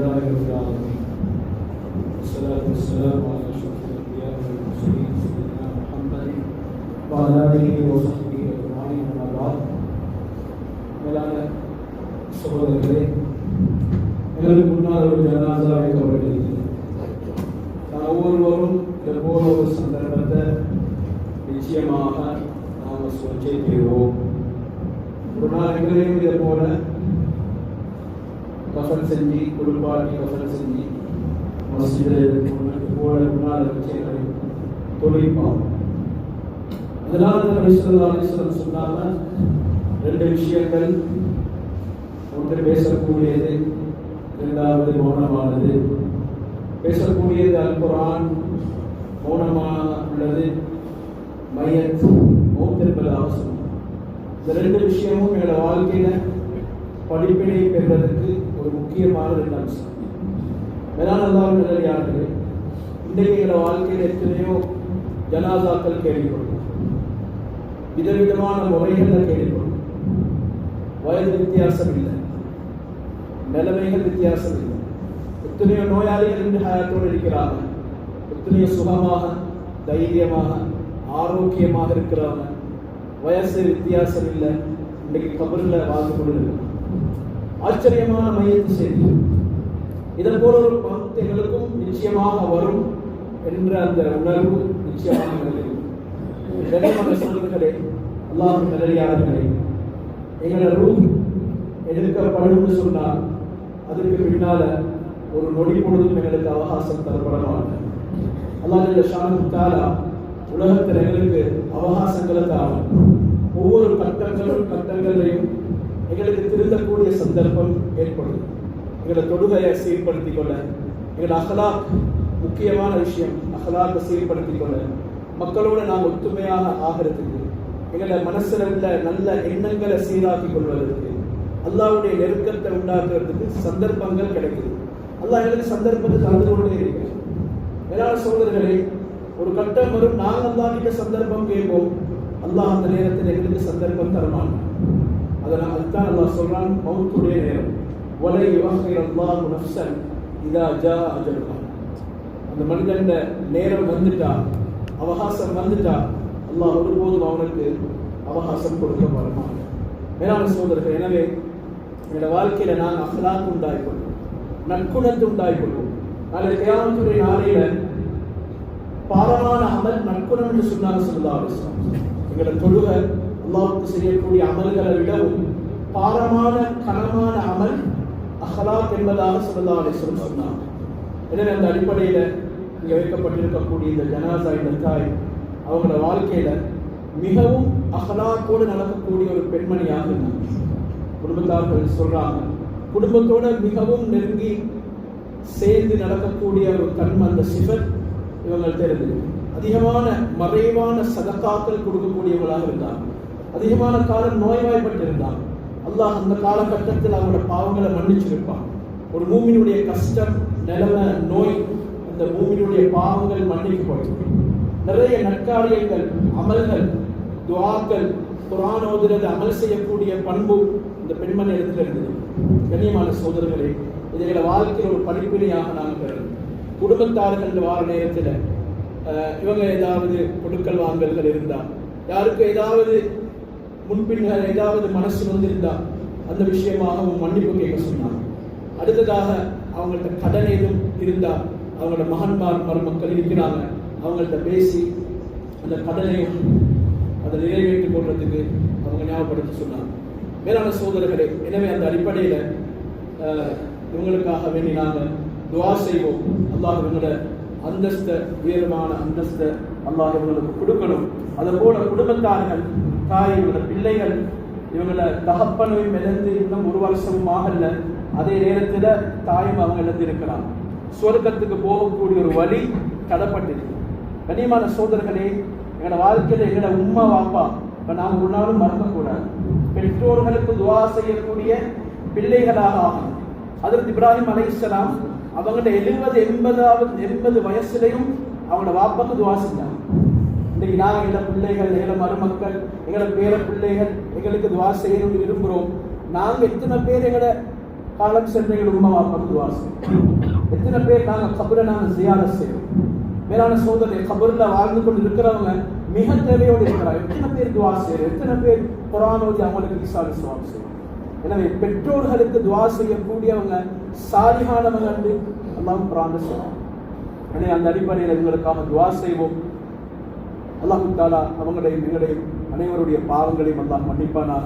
لله رب العالمين والصلاة والسلام على أشرف الأنبياء والمرسلين سيدنا محمد وعلى آله وصحبه أجمعين أما بعد மேலான சகோதரர்களே எங்களுக்கு முன்னால் ஒரு ஜனாசா வைக்கப்பட்டிருக்கிறது நான் ஒவ்வொருவரும் இது போல ஒரு சந்தர்ப்பத்தை நிச்சயமாக நாம் சொச்சை பெறுவோம் ஒரு நாள் எங்களையும் இதை போல வசனம் செஞ்சு குடும்பாளி வசனம் செஞ்சு மஸ்ஜிதில் போல முன்னால் வச்சு தொழில்பாங்க அதனால தான் சொன்னாங்க ரெண்டு விஷயங்கள் ஒன்று பேசக்கூடியது இரண்டாவது மௌனமானது. பேசக்கூடியது அல்புரான் மௌனமாக உள்ளது மையத் மௌத்திருப்பது அவசியம். இந்த ரெண்டு விஷயமும் எங்களோட வாழ்க்கையில படிப்பினை பெறுவதற்கு ஒரு முக்கியமான ரெண்டு அம்சம். மேலானதாக நிலையானது இன்றைக்கு எங்களோட வாழ்க்கையில் எத்தனையோ ஜனாதாக்கள் கேள்விப்படும். விதவிதமான முறைகளில் கேள்விப்படும். வயது வித்தியாசம் இல்லை. நிலைமைகள் வித்தியாசம் இல்லை. எத்தனையோ நோயாளிகள் இன்று ஹயாத்தோடு இருக்கிறார்கள் எத்தனையோ சுகமாக தைரியமாக ஆரோக்கியமாக இருக்கிறாங்க. வயசு வித்தியாசம் இல்லை. இன்னைக்கு கபரில் வாழ்ந்து கொண்டிருக்கிறாங்க. ஆச்சரியமான மையத்து செய்தி இதன் போல ஒரு பக்தர்களுக்கும் நிச்சயமாக வரும் என்ற அந்த உணர்வு நிச்சயமாக எங்களுக்கு அல்லாஹ் நிலையாளர்களே எங்களோட ரூ எதிர்க்கப்படும் சொன்னால் அதுக்கு பின்னால ஒரு நொடி பொழுதும் எங்களுக்கு அவகாசம் தரப்பட மாட்டேன் அல்லாஹ் ஷானு உலகத்தில் எங்களுக்கு அவகாசங்களை தாரும் ஒவ்வொரு கட்டங்களும் கட்டங்களையும் எங்களுக்கு திருந்தக்கூடிய சந்தர்ப்பம் ஏற்படும் எங்களோட தொடுகையை சீர்படுத்திக் கொள்ள எங்களோட அகலாக் முக்கியமான விஷயம் அகலாக சீர்படுத்திக் கொள்ள மக்களோடு நாம் ஒத்துமையாக ஆகிறதுக்கு எங்களோட மனசில் உள்ள நல்ல எண்ணங்களை சீராக்கி கொள்வதற்கு அல்லாவுடைய நெருக்கத்தை உண்டாக்குறதுக்கு சந்தர்ப்பங்கள் கிடைக்குது. அல்லாஹ் எங்களுக்கு சந்தர்ப்பத்தை தந்து கொண்டே இருக்கிறேன் மேலான சோதர்களே ஒரு கட்டம் வரும் நாங்கள் அல்லாஹ் கிட்ட சந்தர்ப்பம் கேட்போம். அல்லாஹ் அந்த நேரத்தில் எங்களுக்கு சந்தர்ப்பம் தரமாட்டோம் அதனால் அதுதான் அல்லாஹ் சொல்றான் மௌத்துடைய நேரம். வலை யுவாஹிர் அல்லாஹ் நஃப்சன் இதா ஜா அஜலுஹா அந்த மனிதன் நேரம் வந்துட்டா அவகாசம் வந்துட்டா அல்லாஹ் ஒருபோதும் அவனுக்கு அவகாசம் கொடுக்க வரமாட்டான் மேலான சோதரர்கள் எனவே என்னோட வாழ்க்கையில நான் அகலாக்கு உண்டாய்க்கொள்வோம் நற்குணத்தை உண்டாய்க்கொள்வோம். நாளை கியாமத்துடைய நாளையில பாரமான அமல் நற்குணம் என்று சொன்னாங்க சொல்லா எங்களோட தொழுக அல்லாவுக்கு செய்யக்கூடிய அமல்களை விடவும் பாரமான கனமான அமல் அஹலாத் என்பதாக சொல்லா அலிஸ்லம் சொன்னாங்க. எனவே அந்த அடிப்படையில் இங்கே வைக்கப்பட்டிருக்கக்கூடிய இந்த ஜனாசா இந்த தாய் அவங்களோட வாழ்க்கையில் மிகவும் அகலாக்கோடு நடக்கக்கூடிய ஒரு பெண்மணியாக இருந்தாங்க. குடும்பத்தார்கள் சொல்கிறாங்க குடும்பத்தோட மிகவும் நெருங்கி சேர்ந்து நடக்கக்கூடிய ஒரு தன்மை அந்த சிவர் இவங்கள்ட்ட இருந்தது. அதிகமான மறைவான சதக்காக்கள் கொடுக்கக்கூடியவங்களாக இருந்தாங்க. அதிகமான காலம் நோய்வாய்ப்பட்டிருந்தாங்க அல்லாஹ் அந்த காலகட்டத்தில் அவங்களோட பாவங்களை மன்னிச்சிருப்பான். ஒரு மூமினுடைய கஷ்டம் நிலமை நோய் அந்த பூமியினுடைய பாவங்கள் மன்னிக்கப்படும். நிறைய நற்காரியங்கள் அமல்கள் துவாக்கள் குரான் ஓதுறது அமல் செய்யக்கூடிய பண்பு இந்த பெண்மணி இடத்துல இருந்தது. கண்ணியமான சோதரர்களே இதுகளை வாழ்க்கையில் ஒரு படிப்பினையாக நாங்கள் பெறணும். குடும்பத்தார்கள் வார நேரத்தில் இவங்க ஏதாவது கொடுக்கல் வாங்கல்கள் இருந்தால் யாருக்கு ஏதாவது முன்பின்கள் ஏதாவது மனசு வந்திருந்தா அந்த விஷயமாக மன்னிப்பு கேட்க சொன்னாங்க அடுத்ததாக அவங்கள்ட்ட கடன் எதுவும் இருந்தால் அவங்களோட மகன்மார் மருமக்கள் இருக்கிறாங்க அவங்கள்ட்ட பேசி அந்த கடனையும் அதை நிறைவேற்றி கொள்றதுக்கு அவங்க ஞாபகப்படுத்தி சொன்னாங்க. மேலான சோதரர்களே எனவே அந்த அடிப்படையில் இவங்களுக்காக வேண்டி நாங்கள் துவா செய்வோம். அல்லாஹ் இவங்களோட அந்தஸ்த உயர்வான அந்தஸ்த அல்லாஹ் இவங்களுக்கு கொடுக்கணும். அதை போல குடும்பத்தார்கள் தாய் இவங்களோட பிள்ளைகள் இவங்கள தகப்பனையும் இழந்து இன்னும் ஒரு வருஷமும் ஆகல அதே நேரத்தில் தாயும் அவங்க இழந்திருக்கிறாங்க சொர்க்கத்துக்கு போகக்கூடிய ஒரு வழி தடப்பட்டிருக்கு கனியமான சோதர்களே எங்களோட வாழ்க்கையில் எங்களோட உம்மா வாப்பா இப்போ நாம் ஒரு நாளும் மறக்கக்கூடாது. பெற்றோர்களுக்கு துவா செய்யக்கூடிய பிள்ளைகளாக ஆகும் அதற்கு இப்ராஹிம் அலைசலாம் அவங்கள்ட்ட எழுபது எண்பதாவது எண்பது வயசுலையும் அவங்களோட வாப்பாக்கு துவா செஞ்சாங்க. இன்னைக்கு நாங்கள் எங்கள் பிள்ளைகள் எங்களை மருமக்கள் எங்களோட பேர பிள்ளைகள் எங்களுக்கு துவா செய்யணும்னு விரும்புகிறோம் நாங்கள் எத்தனை பேர் எங்களோட காலம் சென்ற எங்களை உண்மை பார்த்து துவா செய்யும். எத்தனை பேர் நாங்கள் கபரை நாங்கள் ஜியார செய்வோம். மேலான சோதனை கபரில் வாழ்ந்து கொண்டு இருக்கிறவங்க மிக தேவையோடு இருக்கிறார் எத்தனை பேர் துவா செய்யறோம் எத்தனை பேர் குரான் அவங்களுக்கு ஈசா விசுவாம் செய்யும் எனவே பெற்றோர்களுக்கு துவா செய்யக்கூடியவங்க சாலிகானவங்க என்று அல்லாஹ் குரான் சொல்லுவாங்க எனவே அந்த அடிப்படையில் எங்களுக்காக துவா செய்வோம். அல்லாஹு தாலா அவங்களையும் எங்களையும் அனைவருடைய பாவங்களையும் அல்லாஹ் மன்னிப்பானாக.